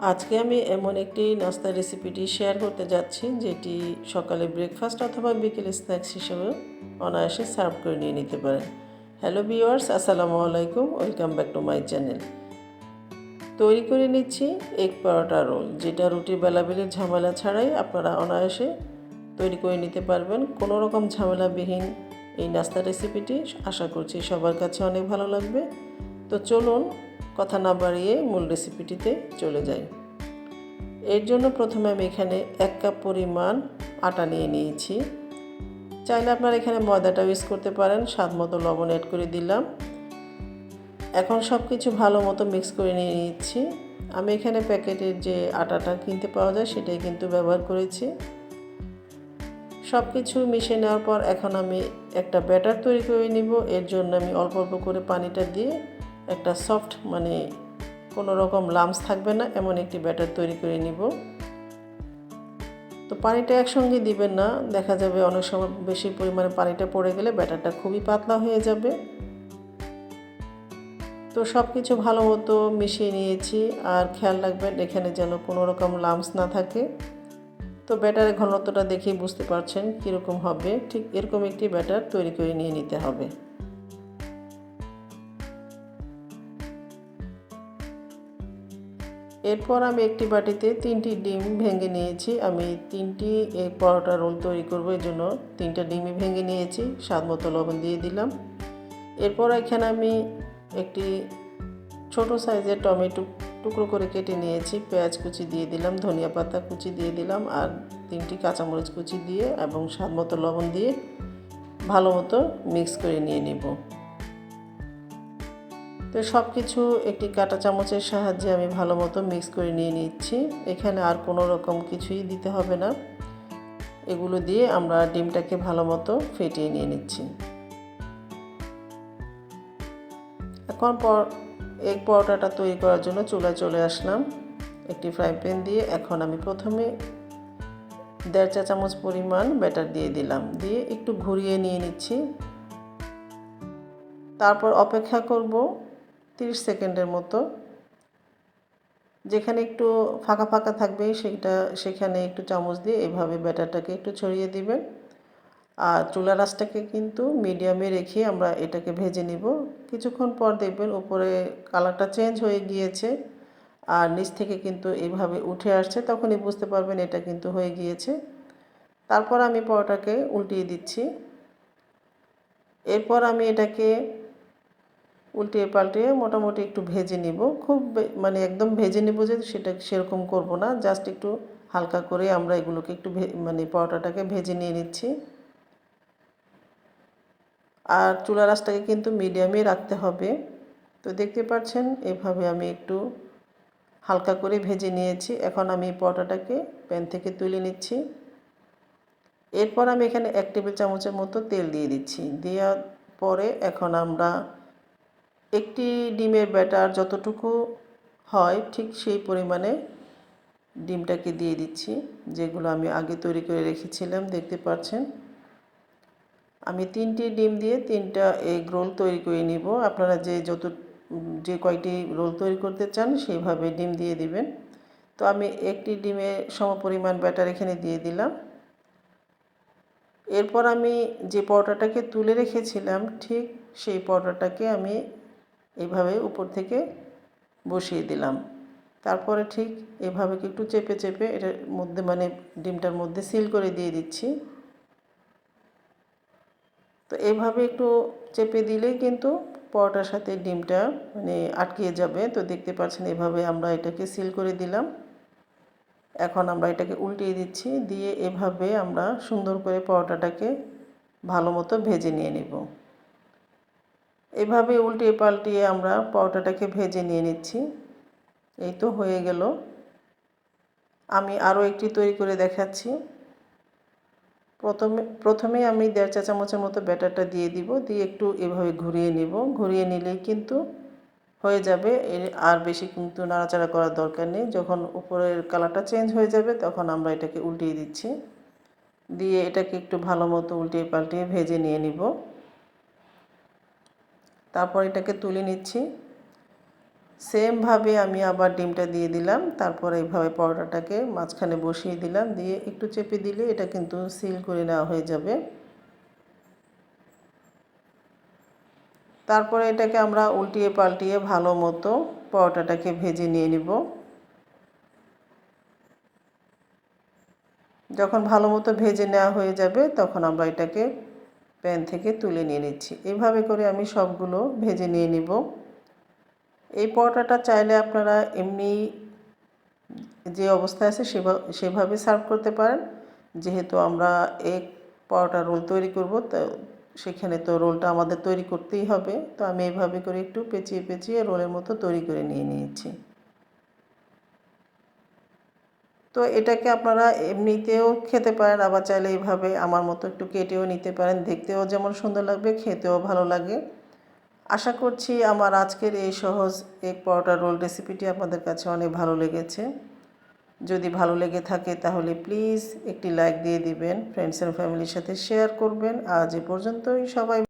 আজকে আমি এমন একটি নাস্তার রেসিপিটি শেয়ার করতে যাচ্ছি, যেটি সকালে ব্রেকফাস্ট অথবা বিকেল স্ন্যাক্স হিসেবে অনায়াসে সার্ভ করে নিয়ে নিতে পারেন। হ্যালো ভিওয়ার্স আসসালামু আলাইকুম welcome back to my channel তৈরি করে নিচ্ছি এক পরোটা রোল, যেটা রুটির বেলাবেলির ঝামেলা ছাড়াই আপনারা অনায়াসে তৈরি করে নিতে পারবেন। কোনো রকম ঝামেলাবিহীন এই নাস্তা রেসিপিটি আশা করছি সবার কাছে অনেক ভালো লাগবে। তো চলুন কথা না বাড়িয়ে মূল রেসিপিটিতে চলে যাই। এর জন্য প্রথমে আমি এখানে এক কাপ পরিমাণ আটা নিয়ে নিয়েছি। চাইলে আপনারা এখানে ময়দাটা ইউজ করতে পারেন, স্বাদ মতো লবণ অ্যাড করে দিলাম। এখন সব কিছু ভালো মতো মিক্স করে নিয়ে নিচ্ছি। আমি এখানে প্যাকেটের যে আটাটা কিনতে পাওয়া যায়, সেটাই কিন্তু ব্যবহার করেছি। সব কিছু মিশিয়ে নেওয়ার পর এখন আমি একটা ব্যাটার তৈরি করে নিব। এর জন্য আমি অল্প অল্প করে পানিটা দিয়ে একটা সফট মানে কোনো রকম লামস থাকবে না, এমন একটি ব্যাটার তৈরি করে নিব। তো পানিটা একসঙ্গে দিবেন না, দেখা যাবে অনেক সময় বেশি পরিমাণে পানিটা পড়ে গেলে ব্যাটারটা খুবই পাতলা হয়ে যাবে। তো সব কিছু ভালো মতো মিশিয়ে নিয়েছি, আর খেয়াল রাখবেন এখানে যেন কোনো রকম লামস না থাকে। তো ব্যাটারের ঘনত্বটা দেখেই বুঝতে পারছেন কীরকম হবে, ঠিক এরকম একটি ব্যাটার তৈরি করে নিয়ে নিতে হবে। এরপর আমি একটি বাটিতে তিনটি ডিম ভেঙে নিয়েছি। আমি তিনটি, এই পরোটা রোল তৈরি করব এর জন্য তিনটা ডিমই ভেঙে নিয়েছি। স্বাদ মতো লবণ দিয়ে দিলাম। এরপর এখানে আমি একটি ছোট সাইজের টমেটো টুকরো করে কেটে নিয়েছি। পেঁয়াজ কুচি দিয়ে দিলাম, ধনিয়া পাতা কুচি দিয়ে দিলাম, আর তিনটি কাঁচামরিচ কুচি দিয়ে এবং স্বাদ মতো লবণ দিয়ে ভালো মতো মিক্স করে নিয়ে নেব। তো সব কিছু একটি কাঁটা চামচের সাহায্যে আমি ভালো মতো মিক্স করে নিয়ে নিচ্ছি। এখানে আর কোনো রকম কিছুই দিতে হবে না। এগুলো দিয়ে আমরা ডিমটাকে ভালো মতো ফেটিয়ে নিয়ে নিচ্ছি। এখন পর এগ পরোটাটা তৈরি করার জন্য চুলায় চলে আসলাম। একটি ফ্রাই প্যান দিয়ে এখন আমি প্রথমে দেড় চা চামচ পরিমাণ ব্যাটার দিয়ে দিলাম। দিয়ে একটু ঘুরিয়ে নিয়ে নিচ্ছি। তারপর অপেক্ষা করব 30 সেকেন্ডের মতো। যেখানে একটু ফাঁকা ফাঁকা থাকবে সেটা সেখানে একটু চামচ দিয়ে এভাবে ব্যাটারটাকে একটু ছড়িয়ে দিবেন। আর চুলা রাসটাকে কিন্তু মিডিয়ামে রেখে আমরা এটাকে ভেজে নিব। কিছুক্ষণ পর দেখবেন উপরে কালারটা চেঞ্জ হয়ে গিয়েছে আর নিচ থেকে কিন্তু এইভাবে উঠে আসছে, তখনই বুঝতে পারবেন এটা কিন্তু হয়ে গিয়েছে। তারপর আমি পরোটাকে উল্টিয়ে দিচ্ছি। এরপর আমি এটাকে উল্টিয়ে পাল্টিয়ে মোটামুটি একটু ভেজে নিব। খুব মানে একদম ভেজে নিব যে সেটা সেরকম করব না। জাস্ট একটু হালকা করে আমরা এগুলোকে একটু মানে পরোটাটাকে ভেজে নিয়ে নিচ্ছি। আর চুলা রাসটাকে কিন্তু মিডিয়ামে রাখতে হবে। তো দেখতে পাচ্ছেন এভাবে আমি একটু হালকা করে ভেজে নিয়েছি। এখন আমি পরোটাটাকে প্যান থেকে তুলে নিচ্ছি। এরপর আমি এখানে এক টেবিল চামচের মতো তেল দিয়ে দিচ্ছি। দেওয়ার পরে এখন আমরা একটি ডিমের ব্যাটার যতটুকু হয় ঠিক সেই পরিমাণে ডিমটাকে দিয়ে দিচ্ছি, যেগুলো আমি আগে তৈরি করে রেখেছিলাম, দেখতে পাচ্ছেন। আমি তিনটি ডিম দিয়ে তিনটা এগ রোল তৈরি করে নিব। আপনারা যে যত, যে কয়টি রোল তৈরি করতে চান সেইভাবে ডিম দিয়ে দিবেন। তো আমি একটি ডিমে সমপরিমাণ ব্যাটার এখানে দিয়ে দিলাম। এরপর আমি যে পরোটাটাকে তুলে রেখেছিলাম, ঠিক সেই পরোটাটাকে আমি এইভাবে উপর থেকে বসিয়ে দিলাম। তারপরে ঠিক এভাবে একটু চেপে চেপে এটার মধ্যে মানে ডিমটার মধ্যে সিল করে দিয়ে দিচ্ছি। তো এভাবে একটু চেপে দিলেই কিন্তু পরোটার সাথে ডিমটা মানে আটকিয়ে যাবে। তো দেখতে পাচ্ছেন এভাবে আমরা এটাকে সিল করে দিলাম। এখন আমরা এটাকে উল্টিয়ে দিচ্ছি। দিয়ে এভাবে আমরা সুন্দর করে পরোটাটাকে ভালো মতো ভেজে নিয়ে নেব। এভাবে উল্টিয়ে পাল্টিয়ে আমরা পরোটাটাকে ভেজে নিয়ে নিচ্ছি। এই তো হয়ে গেল। আমি আরও একটি তৈরি করে দেখাচ্ছি। প্রথমে প্রথমে আমি দেড় চা চামচের মতো ব্যাটারটা দিয়ে দিব, দিয়ে একটু এভাবে ঘুরিয়ে নিব। ঘুরিয়ে নিলেই কিন্তু হয়ে যাবে। এর আর বেশি কিন্তু নাড়াচাড়া করার দরকার নেই। যখন উপরের কালারটা চেঞ্জ হয়ে যাবে, তখন আমরা এটাকে উল্টিয়ে দিচ্ছি। দিয়ে এটাকে একটু ভালো মতো উল্টিয়ে পাল্টিয়ে ভেজে নিয়ে নিব। তারপর এটাকে তুলে নিচ্ছি। সেমভাবে আমি আবার ডিমটা দিয়ে দিলাম, তারপর এইভাবে পরোটাটাকে মাঝখানে বসিয়ে দিলাম, দিয়ে একটু চেপে দিলে এটা কিন্তু সিল করে নেওয়া হয়ে যাবে। তারপরে এটাকে আমরা উল্টিয়ে পাল্টিয়ে ভালো মতো পরোটাটাকে ভেজে নিয়ে নিব। যখন ভালো মতো ভেজে নেওয়া হয়ে যাবে, তখন আমরা এটাকে প্যান থেকে তুলে নিয়ে নিচ্ছি। এভাবে করে আমি সবগুলো ভেজে নিয়ে নিব। এই পরোটাটা চাইলে আপনারা এমনি যে অবস্থায় আছে সেভাবে সার্ভ করতে পারেন। যেহেতু আমরা এক পরোটা রোল তৈরি করব, তো সেখানে তো রোলটা আমাদের তৈরি করতেই হবে। তো আমি এইভাবে করে একটু পেঁচিয়ে পেঁচিয়ে রোলের মতো তৈরি করে নিয়ে নিয়েছি। তো এটাকে আপনারা এমনিতেও খেতে পারেন, আবার চাইলে এইভাবে আমার মতো একটু কেটেও নিতে পারেন। দেখতেও যেমন সুন্দর লাগবে, খেতেও ভালো লাগে। আশা করছি আমার আজকের এই সহজ এক পরোটা রোল রেসিপিটি আপনাদের কাছে অনেক ভালো লেগেছে। যদি ভালো লেগে থাকে তাহলে প্লিজ একটি লাইক দিয়ে দিবেন ফ্রেন্ডস অ্যান্ড ফ্যামিলির সাথে শেয়ার করবেন। আজ এ পর্যন্তই, সবাই